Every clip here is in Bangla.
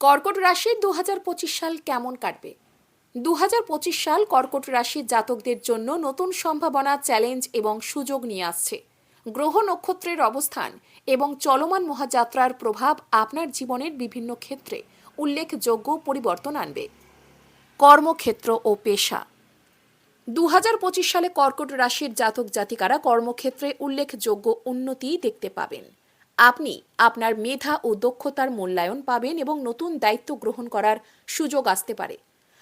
কর্কট রাশির দু হাজার পঁচিশ সাল কেমন কাটবে? দু হাজার পঁচিশ সাল কর্কট রাশির জাতকদের জন্য নতুন সম্ভাবনা, চ্যালেঞ্জ এবং সুযোগ নিয়ে আসছে। গ্রহ নক্ষত্রের অবস্থান এবং চলমান মহাযাত্রার প্রভাব আপনার জীবনের বিভিন্ন ক্ষেত্রে উল্লেখযোগ্য পরিবর্তন আনবে। কর্মক্ষেত্র ও পেশা দু হাজার পঁচিশ সালে কর্কট রাশির জাতক জাতিকারা কর্মক্ষেত্রে উল্লেখযোগ্য উন্নতি দেখতে পাবেন। আপনি আপনার মেধা ও দক্ষতার মূল্যায়ন পাবেন এবং নতুন দায়িত্ব গ্রহণ করার সুযোগ আসতে পারে।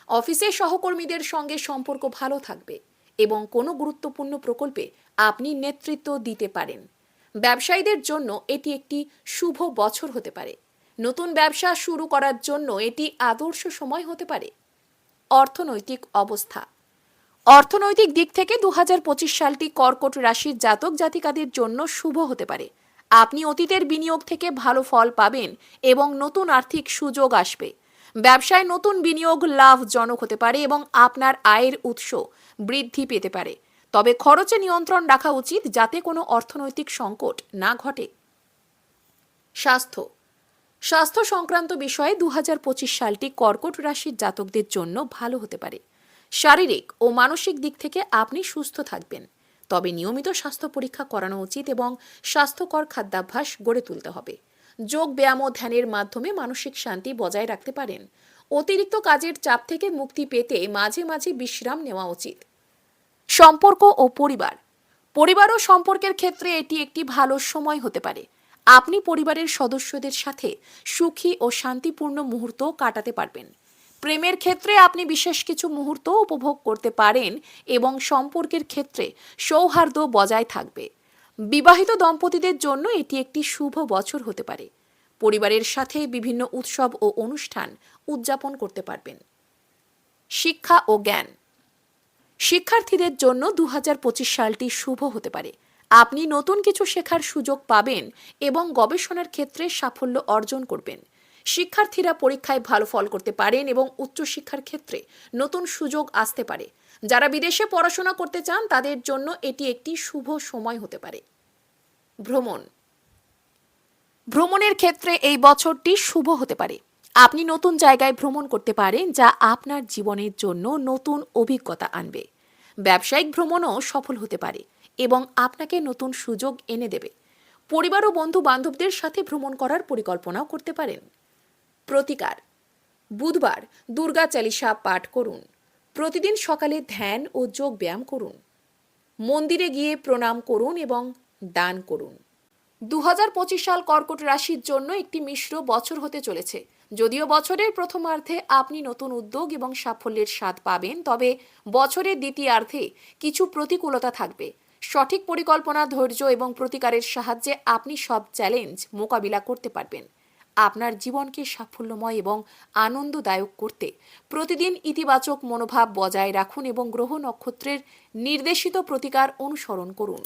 অফিসের সহকর্মীদের সঙ্গে সম্পর্ক ভালো থাকবে এবং কোনো গুরুত্বপূর্ণ প্রকল্পে আপনি নেতৃত্ব দিতে পারেন। ব্যবসায়ীদের জন্য এটি একটি শুভ বছর হতে পারে। নতুন ব্যবসা শুরু করার জন্য এটি আদর্শ সময় হতে পারে। অর্থনৈতিক অবস্থা। অর্থনৈতিক দিক থেকে দু হাজার পঁচিশ সালটি কর্কট রাশির জাতক জাতিকাদের জন্য শুভ হতে পারে। আপনি অতীতের বিনিয়োগ থেকে ভালো ফল পাবেন এবং নতুন আর্থিক সুযোগ আসবে। ব্যবসায় নতুন বিনিয়োগ লাভজনক হতে পারে এবং আপনার আয়ের উৎস বৃদ্ধি পেতে পারে। তবে খরচে নিয়ন্ত্রণ রাখা উচিত যাতে কোনো অর্থনৈতিক সংকট না ঘটে। স্বাস্থ্য। স্বাস্থ্য সংক্রান্ত বিষয়ে দু পঁচিশ সালটি কর্কট রাশির জাতকদের জন্য ভালো হতে পারে। শারীরিক ও মানসিক দিক থেকে আপনি সুস্থ থাকবেন। তবে নিয়মিত স্বাস্থ্য পরীক্ষা করানো উচিত এবং স্বাস্থ্যকর খাদ্যাভ্যাস গড়ে তুলতে হবে। যোগ ব্যায়াম ও ধ্যানের মাধ্যমে মানসিক শান্তি বজায় রাখতে পারেন। অতিরিক্ত কাজের চাপ থেকে মুক্তি পেতে মাঝে মাঝে বিশ্রাম নেওয়া উচিত। সম্পর্ক ও পরিবার। পরিবার ও সম্পর্কের ক্ষেত্রে এটি একটি ভালো সময় হতে পারে। আপনি পরিবারের সদস্যদের সাথে সুখী ও শান্তিপূর্ণ মুহূর্ত কাটাতে পারবেন। প্রেমের ক্ষেত্রে আপনি বিশেষ কিছু মুহূর্ত উপভোগ করতে পারেন এবং সম্পর্কের ক্ষেত্রে সৌহার্দ্য বজায় থাকবে। বিবাহিত দম্পতিদের জন্য এটি একটি শুভ বছর হতে পারে। পরিবারের সাথে বিভিন্ন উৎসব ও অনুষ্ঠান উদযাপন করতে পারবেন। শিক্ষা ও জ্ঞান। শিক্ষার্থীদের জন্য দু হাজার পঁচিশ সালটি শুভ হতে পারে। আপনি নতুন কিছু শেখার সুযোগ পাবেন এবং গবেষণার ক্ষেত্রে সাফল্য অর্জন করবেন। শিক্ষার্থীরা পরীক্ষায় ভালো ফল করতে পারেন এবং উচ্চশিক্ষার ক্ষেত্রে নতুন সুযোগ আসতে পারে। যারা বিদেশে পড়াশোনা করতে চান, তাদের জন্য এটি একটি শুভ সময় হতে পারে। ভ্রমণ। ভ্রমণের ক্ষেত্রে এই বছরটি শুভ হতে পারে। আপনি নতুন জায়গায় ভ্রমণ করতে পারেন, যা আপনার জীবনের জন্য নতুন অভিজ্ঞতা আনবে। ব্যবসায়িক ভ্রমণও সফল হতে পারে এবং আপনাকে নতুন সুযোগ এনে দেবে। পরিবার ও বন্ধু বান্ধবদের সাথে ভ্রমণ করার পরিকল্পনাও করতে পারেন। প্রতিকার। বুধবার দুর্গা চালিসা পাঠ করুন। প্রতিদিন সকালে ধ্যান ও যোগ ব্যায়াম করুন। মন্দিরে গিয়ে প্রণাম করুন এবং দান করুন। দু হাজার পঁচিশ সাল কর্কট রাশির জন্য একটি মিশ্র বছর হতে চলেছে। যদিও বছরের প্রথমার্ধে আপনি নতুন উদ্যোগ এবং সাফল্যের স্বাদ পাবেন, তবে বছরের দ্বিতীয়ার্ধে কিছু প্রতিকূলতা থাকবে। সঠিক পরিকল্পনা, ধৈর্য এবং প্রতিকারের সাহায্যে আপনি সব চ্যালেঞ্জ মোকাবিলা করতে পারবেন। আপনার জীবনকে সাফল্যময় এবং আনন্দদায়ক করতে। প্রতিদিন ইতিবাচক মনোভাব বজায় রাখুন এবং গ্রহ নক্ষত্রের নির্দেশিত প্রতিকার অনুসরণ করুন।